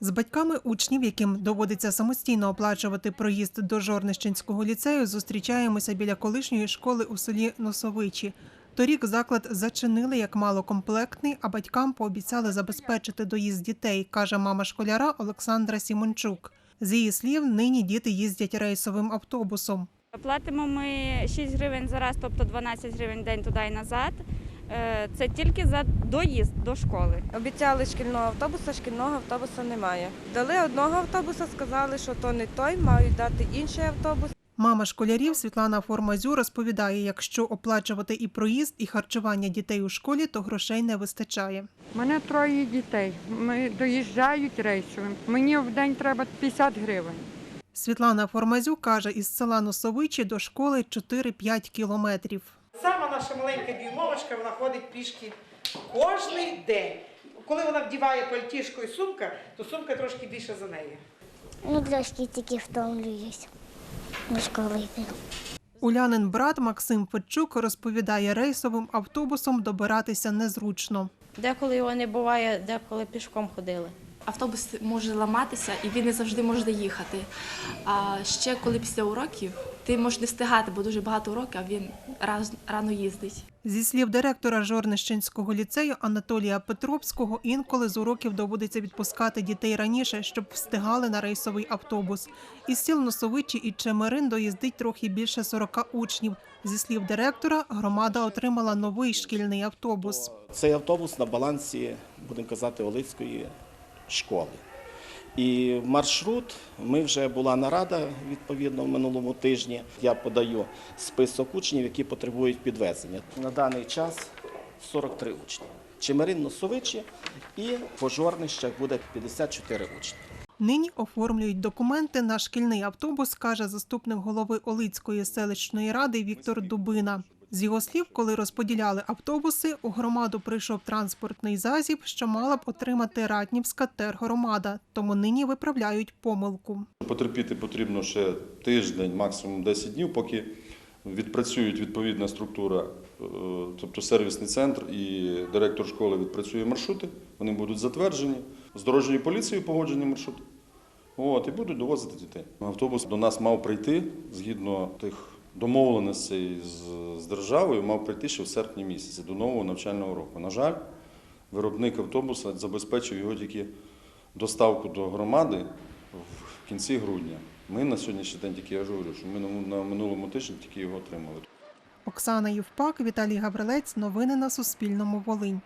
З батьками учнів, яким доводиться самостійно оплачувати проїзд до Жорнищенського ліцею, зустрічаємося біля колишньої школи у селі Носовичі. Торік заклад зачинили як малокомплектний, а батькам пообіцяли забезпечити доїзд дітей, каже мама школяра Олександра Сімончук. З її слів, нині діти їздять рейсовим автобусом. Платимо ми 6 гривень за раз, тобто 12 гривень день туди і назад. Е, Це тільки за доїзд до школи. Обіцяли шкільного автобуса, шкільного автобуса немає. Дали одного автобуса, сказали, що то не той, мають дати інший автобус. Мама школярів Світлана Формазю розповідає, якщо оплачувати і проїзд, і харчування дітей у школі, то грошей не вистачає. У мене троє дітей. Ми доїжджають рейсовим. Мені в день треба 50 гривень. Світлана Формазю каже, із села Носовичі до школи 4-5 кілометрів. Наша маленька дюймовочка, вона ходить пішки кожний день. Коли вона вдіває пальтішко і сумка, то сумка трошки більше за неї. Ну, трошки тільки втомлююсь. До школи йти. Улянин брат Максим Федчук розповідає, рейсовим автобусом добиратися незручно. Деколи його не буває, деколи пішком ходили. Автобус може ламатися і він не завжди може доїхати. А ще коли після уроків ти можеш не встигати, бо дуже багато уроків, а він раз, рано їздить. Зі слів директора Жорнищенського ліцею Анатолія Петровського, інколи з уроків доводиться відпускати дітей раніше, щоб встигали на рейсовий автобус. Із сіл Носовичі і Чемерин доїздить трохи більше 40 учнів. Зі слів директора, громада отримала новий шкільний автобус. Цей автобус на балансі, будемо казати, Олицької школи. І маршрут, ми вже була нарада відповідно в минулому тижні. Я подаю список учнів, які потребують підвезення. На даний час 43 учні. Чемерин Носовичі і по Жорнищах буде 54 учні. Нині оформлюють документи на шкільний автобус, каже заступник голови Олицької селищної ради Віктор Дубина. З його слів, коли розподіляли автобуси, у громаду прийшов транспортний засіб, що мала б отримати Ратнівська тергромада, тому нині виправляють помилку. Потерпіти потрібно ще тиждень, максимум 10 днів, поки відпрацюють відповідна структура, е, тобто сервісний центр і директор школи відпрацює маршрути, вони будуть затверджені, з дорожньою поліцією погоджені маршрути. От, і будуть довозити дітей. Автобус до нас мав прийти згідно тих домовленостей з, державою, мав прийти ще в серпні місяці до нового навчального року. На жаль, виробник автобуса забезпечив його тільки доставку до громади в кінці грудня. Ми на сьогоднішній день тільки я ж говорю, що ми на минулому тижні тільки його отримали. Оксана Євпак, Віталій Гаврилець. Новини на Суспільному. Волинь.